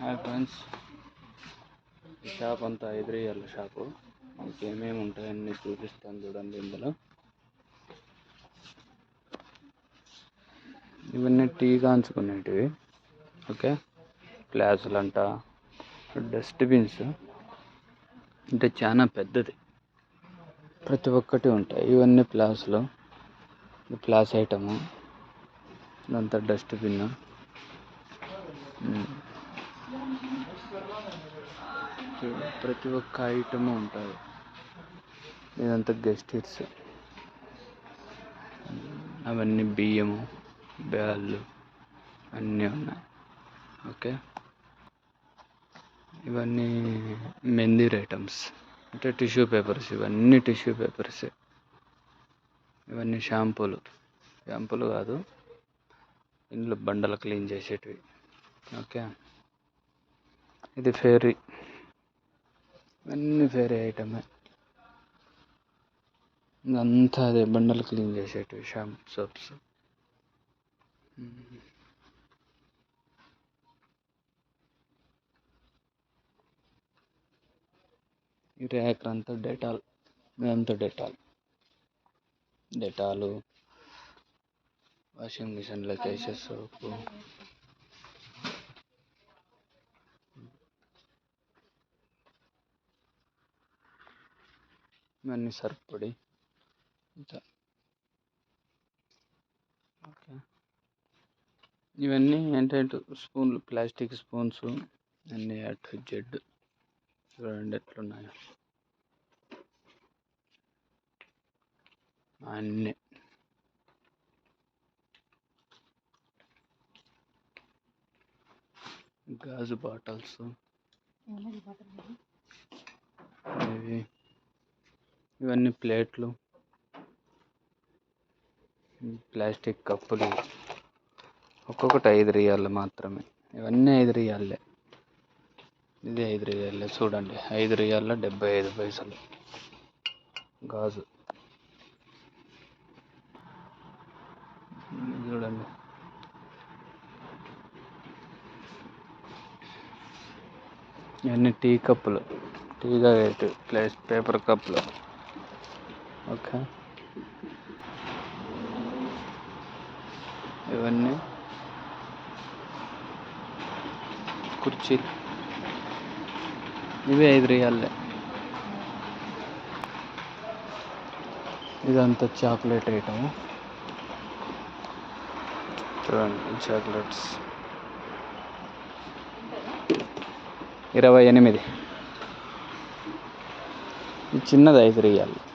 Hi friends ఈ shop అంతా ఐదు షాపు మనకి ఏమేమి ఉంటాయన్నీ చూపిస్తాను చూడండి ఇందులో. ఇవన్నీ టీ కాంచుకునేటివి. ఓకే గ్లాసులు అంట డస్ట్బిన్స్ అంటే చాలా పెద్దది. ప్రతి ఒక్కటి ఉంటాయి. ఇవన్నీ ప్లాస్లో ప్లాస్ ఐటము ఇదంతా డస్ట్బిన్ ప్రతి ఒక్క ఐటమ్ ఉంటుంది. ఇదంతా గెస్ట్ హిట్స్ అవన్నీ బియ్యము బ్యాళ్ళు అన్నీ ఉన్నాయి. ఓకే? ఇవన్నీ మెందీర్ ఐటమ్స్. అంటే టిష్యూ పేపర్స్ ఇవన్నీ టిష్యూ పేపర్సే. ఇవన్నీ షాంపూలు. షాంపూలు కాదు ఇంట్లో బండలు క్లీన్ చేసేటివి. ఓకే? ఇది ఫెయిరీ అన్నీ ఫేరీ ఐటమే. ఇదంతా అదే బండలు క్లీన్ చేసేటివి షాంపూ సోప్స్. ఈ ర్యాక్ అంతా డెటాల్ ఇదంతా డెటాల్. డెటాలు వాషింగ్ మిషన్లోకి వేసే సోపు. ఇవన్నీ సర్పొడి ఓకే. ఇవన్నీ ఏంటంటే స్పూన్లు ప్లాస్టిక్ స్పూన్స్ అన్నీ అటు జెడ్. చూడండి ఎట్లున్నాయో. అన్నీ. గాజు బాటిల్స్. ఇవి ఇవన్నీ ప్లేట్లు. ప్లాస్టిక్ కప్పులు. ఒక్కొక్కటి ఐదు రియాళ్ళు మాత్రమే. ఇవన్నీ ఐదు రియాలే ఇది ఐదు రియాలే చూడండి. ఐదు రియాళ్ళ డెబ్బై ఐదు పైసలు. గాజు. చూడండి. ఇవన్నీ టీ కప్పులు. టీ తాగేటి ప్లేస్ పేపర్ కప్పులు. ఓకే. ఇవన్నీ. కుర్చీలు. ఇవి ఐదు రియాలే ఇదంతా చాక్లెట్ ఐటమ్. చూడండి చాక్లెట్స్. ఇరవై ఎనిమిది. ఇది చిన్నది ఐదు రియాలు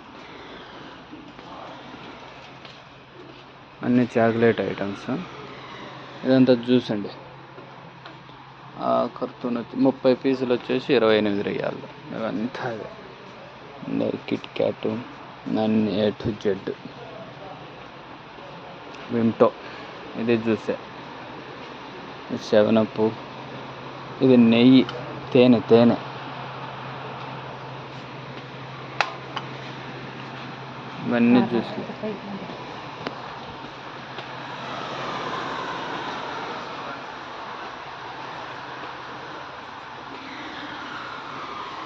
అన్ని చాక్లెట్ ఐటమ్స్. ఇదంతా జ్యూస్ అండి. ఆ కర్తూన్ వచ్చి ముప్పై పీసులు వచ్చేసి ఇరవై ఎనిమిది రియాలు. ఇవంతా అదే కిట్ క్యాట్ అన్ని ఏ టు జెడ్. విమ్టో ఇది జ్యూసే. సెవెన్ ఇది నెయ్యి. తేనె తేనె. ఇవన్నీ జ్యూస్లు.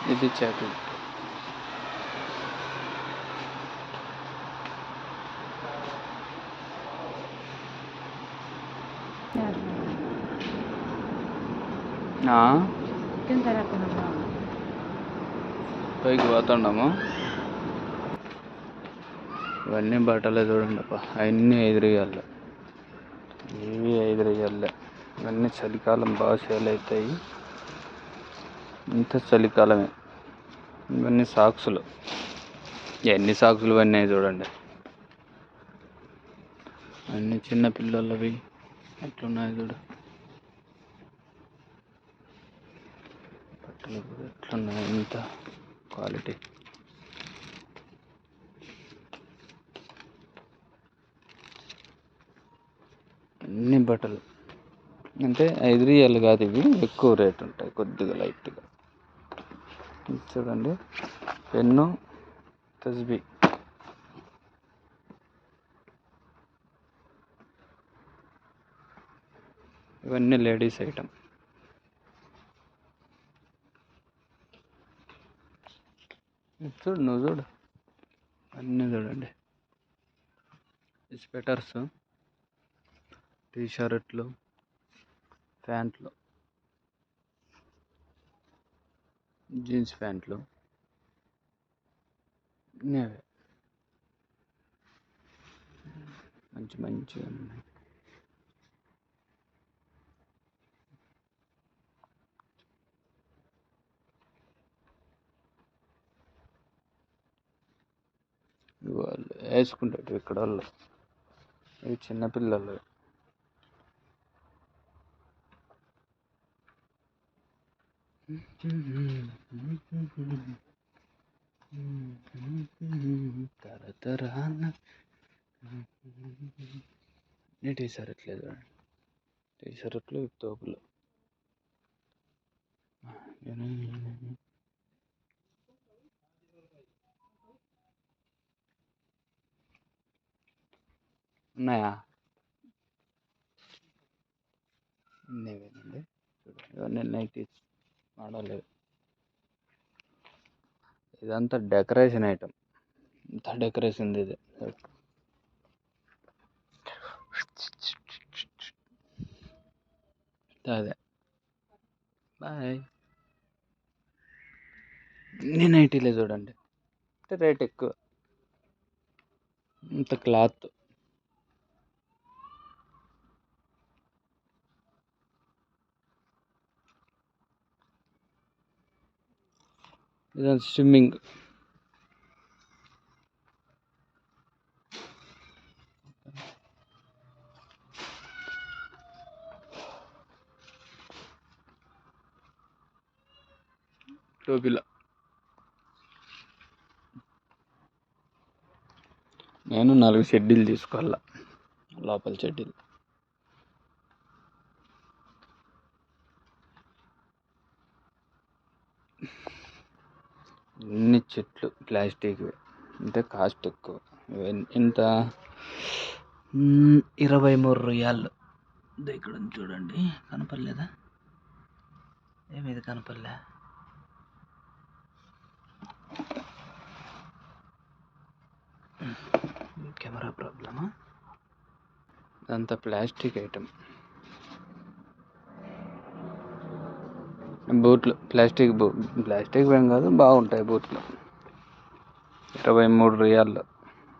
ఇది చాక్లెట్ పైకి పోతుండము ఇవన్నీ బట్టలే చూడండి అప్ప అన్నీ ఐదు రియాలే ఇవి ఐదు ఇవన్నీ చలికాలం బాగా సేల్ అవుతాయి. ఇంత చలికాలమే. ఇవన్నీ సాక్సులు. ఎన్ని సాక్సులు ఇవన్నీ చూడండి. అన్ని చిన్న పిల్లలవి ఎట్లున్నాయి చూడు. బట్టలు కూడా ఎట్లున్నాయి ఇంత క్వాలిటీ. అన్ని బట్టలు. అంటే ఐదు రియల్ కాదు ఇవి ఎక్కువ రేట్ ఉంటాయి కొద్దిగా లైట్గా. చూడండి. పెన్ను తస్బి. ఇవన్నీ లేడీస్ ఐటమ్ చూడు నువ్వు చూడు. అన్నీ చూడండి. స్వెటర్స్ టీషర్ట్లు ప్యాంట్లు. జీన్స్ ప్యాంట్లు. నేవే అవే. మంచి మంచిగా ఉన్నాయి. వాళ్ళు వేసుకుంటారు ఇక్కడ వాళ్ళు. ఇవి చిన్నపిల్లలు తరతరాన నీ టీ షర్ట్లేదు టీ షర్ట్లు తోపులు ఉన్నాయా? ఇవేనండి చూడు ఇవన్నీ నైటీస్. ఆడలేదు ఇదంతా డెకరేషన్ ఐటమ్. ఇంత డెకరేషన్ ఇది. అదే. బాయ్. నేను నైటీలే చూడండి. అంటే రేట్ ఎక్కువ. ఇంత క్లాత్. ఇదంతా స్విమ్మింగ్. టోపీలో. నేను నాలుగు షెడ్యూల్ తీసుకోవాలా? లోపల షెడ్యూల్. అన్ని చెట్లు ప్లాస్టిక్ అంటే కాస్ట్ ఎక్కువ. ఎంత ఇరవై మూడు రొయ్యాలు. ఇక్కడ ఉంది చూడండి. కనపడలేదా? ఏమి ఇది కనపడలే? కెమెరా ప్రాబ్లమా? అంత ప్లాస్టిక్ ఐటమ్. బూట్లు ప్లాస్టిక్ బూ ప్లాస్టిక్ ఏం కాదు బాగుంటాయి బూట్లు. ఇరవై మూడు రియాల్లో.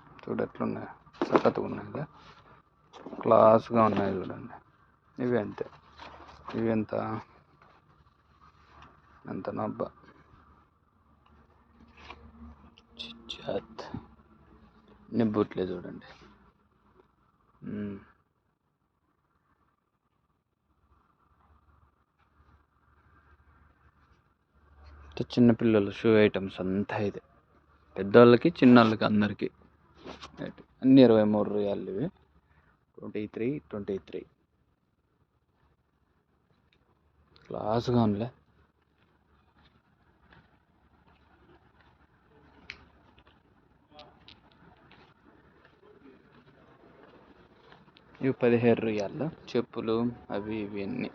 చూడు ఎట్లున్నాయి. సఖత్తుగా ఉన్నాయి కదా. క్లాస్గా ఉన్నాయి చూడండి. ఇవి అంతే. ఇవి ఎంత? ఎంత నబ్బ. చిచ్చాత్. ఇన్ని బూట్లే చూడండి. మ్మ్. చిన్నపిల్లల షూ ఐటమ్స్ అంతా ఇదే. పెద్దవాళ్ళకి చిన్నవాళ్ళకి అందరికీ. రైట్. అన్ని ఇరవై మూడు రియాలు ఇవి. Twenty three twenty three. క్లాస్గా ఉందిలే. ఇవి పదిహేడు రియాలు చెప్పులు అవి ఇవి అన్నీ.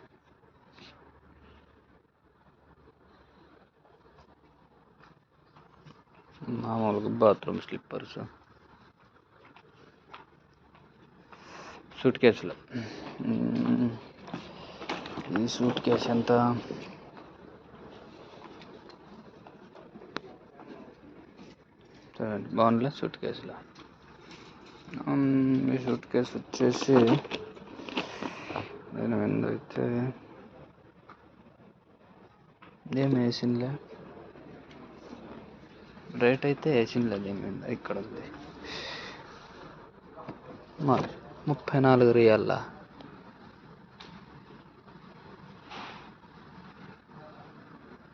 మామూలుగా బాత్రూమ్ స్లిప్పర్స్. సూట్ కేసులు. ఈ సూట్ కేసు ఎంత? చూడండి బాగుందిలే సూట్ కేసులో. ఈ సూట్ కేసు వచ్చేసి నేను ఎందు అయితే ఏం వేసిందిలే? రేట్ అయితే వేసిందిలే దీని మీద ఇక్కడ ఉంది. మరి ముప్పై నాలుగు రియల్లా.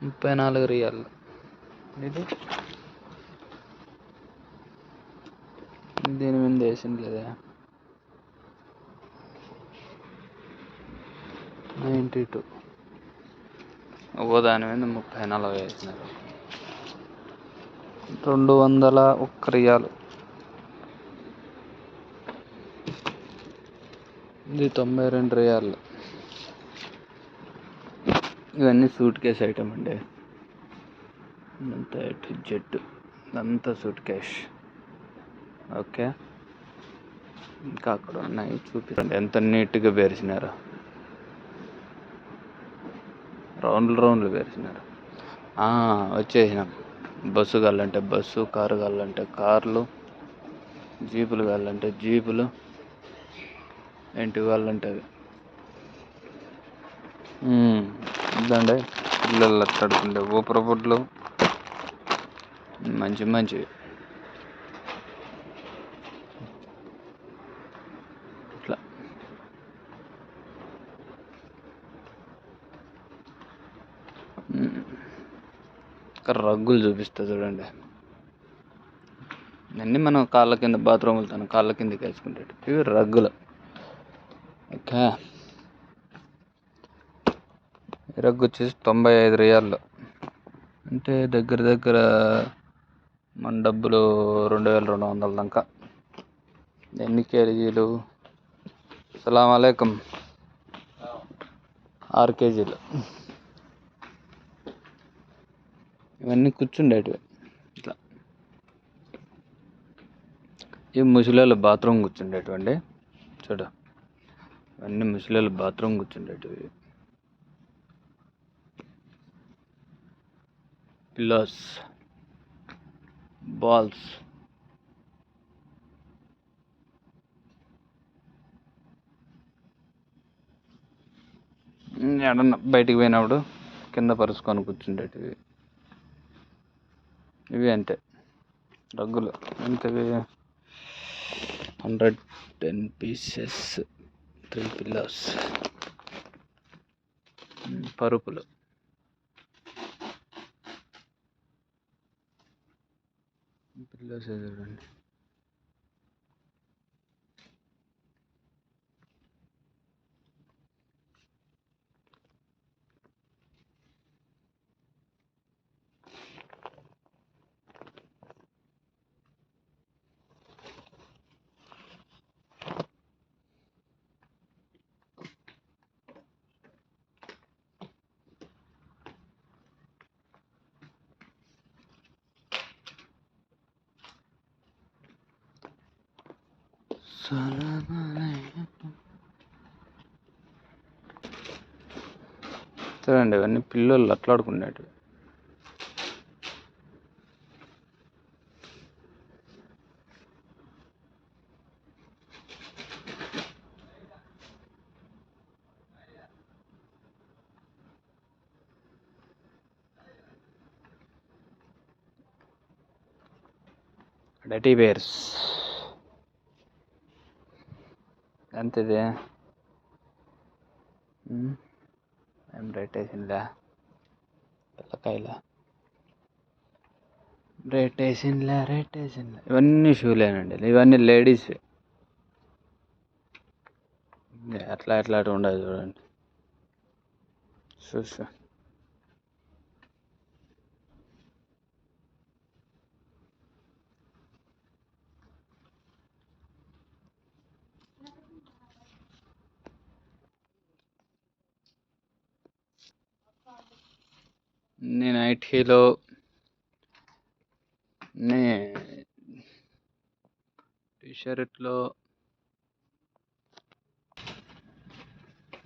ముప్పై నాలుగు రియల్ ఇది? దీని మీద వేసింది లేదా నైంటీ టూ. ఓ దాని మీద ముప్పై నలభై వేసినారు. రెండు వందల ఒక్క రియాలు. ఇది తొంభై రెండు రియాలు. ఇవన్నీ సూట్ కేస్ ఐటమ్ అండి. అంతా ఎటు జెడ్ ఇదంతా సూట్ కేష్ ఓకే? ఇంకా అక్కడ ఉన్నాయి చూపించండి ఎంత నీట్గా పేర్చినారు రౌండ్లు రౌండ్లు పేర్చినారు వచ్చేసినాం. బస్సు కావాలంటే బస్సు కారు కావాలంటే కార్లు జీపులు కావాలంటే జీపులు ఏంటి కావాలంటే అవి. ఇదండి. పిల్లలు అట్లాడుకుంటే ఊపర బుడ్లు మంచి మంచివి ఇట్లా ఉమ్. రగ్గులు చూపిస్తా చూడండి. అన్నీ మనం కాళ్ళ కింద బాత్రూమ్ వెళ్తాను కాళ్ళ కిందకి వేసుకుంటాడు. ఇవి రగ్గులు. ఓకే. రగ్గు వచ్చేసి తొంభై ఐదు రియాల్లో. అంటే దగ్గర దగ్గర మన డబ్బులు రెండు వేల రెండు వందల దాకా. ఎన్ని కేజీలు? సలాం అలైకుం ఆరు కేజీలు. ఇవన్నీ కూర్చుండేటివి ఇట్లా. ఈ ముసలిళ్ళ బాత్రూమ్ కూర్చుండేటివండి చూడ. ఇవన్నీ ముసలిళ్ళ బాత్రూమ్ కూర్చుండేటివి పిల్లర్స్. బాల్స్. ఎడన్నా బయటికి పోయినప్పుడు కింద పరుచుకొని కూర్చుండేటివి ఇవి అంతే. రగ్గులు ఎంతవి hundred ten pieces three pillows పరుపులు. పిల్లర్స్ చూడండి. చూడండి ఇవన్నీ పిల్లలు అట్లాడుకునేటివి. డటీ బేర్స్. ఎంతది ఏం రేట్ వేసిందా పిల్లకాయలా రేట్ వేసిందిలే రేట్ వేసిందిలే ఇవన్నీ షూలేనండి ఇవన్నీ లేడీస్ అట్లా అట్లా ఉండదు చూడండి చూసా నేను ఐటీలో నే టీషర్ట్లో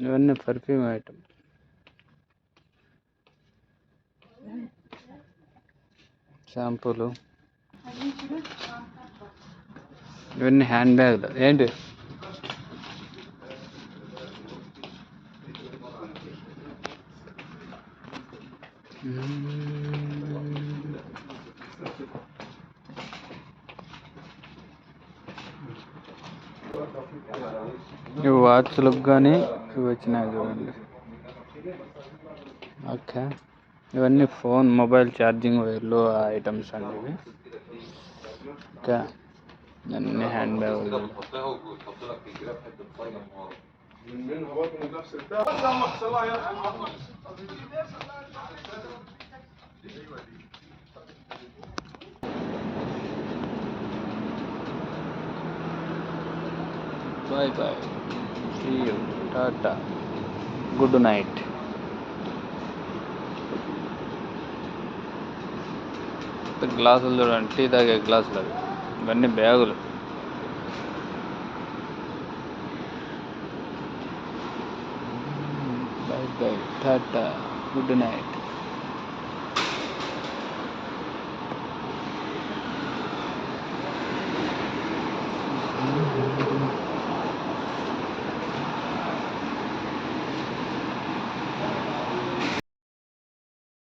ఇవన్నీ పర్ఫ్యూమ్ ఐటమ్ షాంపూలు ఇవన్నీ హ్యాండ్ బ్యాగ్లు ఏంటి? ఇవి వాచ్లకు కానీ ఇవి వచ్చినాయి చూడండి. ఓకే. ఇవన్నీ ఫోన్ మొబైల్ ఛార్జింగ్ వైర్లు ఐటమ్స్ అండి ఇవి. ఓకే. అన్ని హ్యాండ్ బ్యాగులు. Bye bye see you tata good night తర్వాత గ్లాసులు చూడండి టీ తాగే గ్లాసులు అవి ఇవన్నీ బ్యాగులు bye bye tata good night